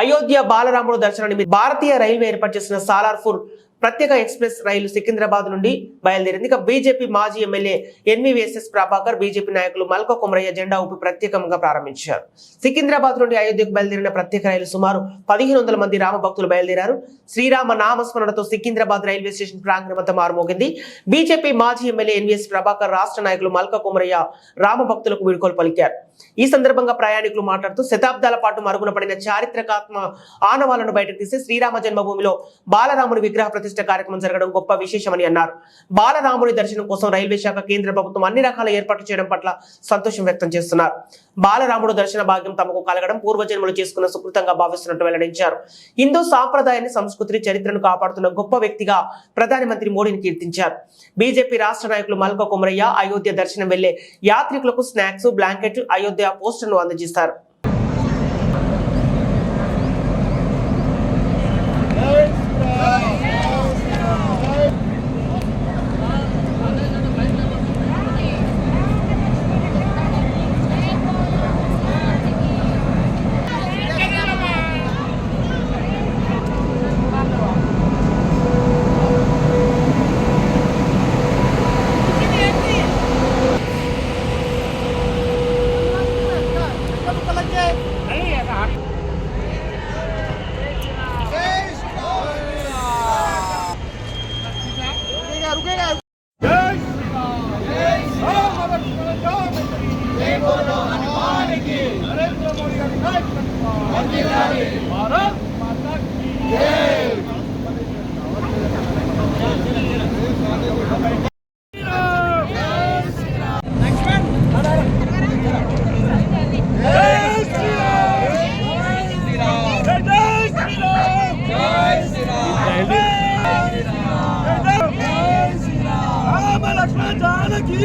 అయోధ్య బాలరాముడు దర్శనాన్ని భారతీయ రైల్వే ఏర్పాటు చేసిన సాలార్పూర్ ప్రత్యేక ఎక్స్ప్రెస్ రైలు సికింద్రాబాద్ నుండి బయలుదేరింది. ఇక బీజేపీ మాజీ ఎమ్మెల్యే ఎన్వీవీఎస్ఎస్ ప్రభాకర్ బీజేపీ నాయకులు మల్క కుమరయ్య జెండా ఊపి ప్రత్యేకంగా ప్రారంభించారు. సికింద్రాబాద్ నుండి అయోధ్యకు బయలుదేరిన ప్రత్యేక రైలు సుమారు పదిహేను వందల మంది రామ భక్తులు బయలుదేరారు. శ్రీరామ నామస్మరణతో సికింద్రాబాద్ రైల్వే స్టేషన్ ప్రాంగణం అంతా మారుమోగింది. బీజేపీ మాజీ ఎమ్మెల్యే ఎన్వీఎస్ ప్రభాకర్ రాష్ట్ర నాయకులు మల్క కుమరయ్య రామ భక్తులకు వీడుకోలు పలికారు. ఈ సందర్భంగా ప్రయాణికులు మాట్లాడుతూ శతాబ్దాల పాటు మరుగున పడిన చారిత్రకాత్మ ఆనవాలను బయటకు తీసి శ్రీరామ జన్మభూమిలో బాలరాముని విగ్రహ ప్రతిష్ట కార్యక్రమం జరగడం గొప్ప విశేషమని అన్నారు. బాలరాముని దర్శనం కోసం రైల్వే శాఖ కేంద్ర ప్రభుత్వం అన్ని రకాల ఏర్పాట్లు చేయడం పట్ల సంతోషం వ్యక్తం చేస్తున్నారు. బాలరాముడు దర్శన భాగ్యం తమకు కలగడం పూర్వజన్మలు చేసుకున్న సుకృతంగా భావిస్తున్నట్టు వెల్లడించారు. హిందూ సాంప్రదాయాన్ని సంస్కృతిని చరిత్రను కాపాడుతున్న గొప్ప వ్యక్తిగా ప్రధానమంత్రి మోడీని కీర్తించారు. బీజేపీ రాష్ట్ర నాయకులు మల్క కుమరయ్య అయోధ్య దర్శనం వెళ్ళే యాత్రికులకు స్నాక్స్ బ్లాంకెట్ అయోధ్య పోస్టర్ను భారత్ మాతా కీ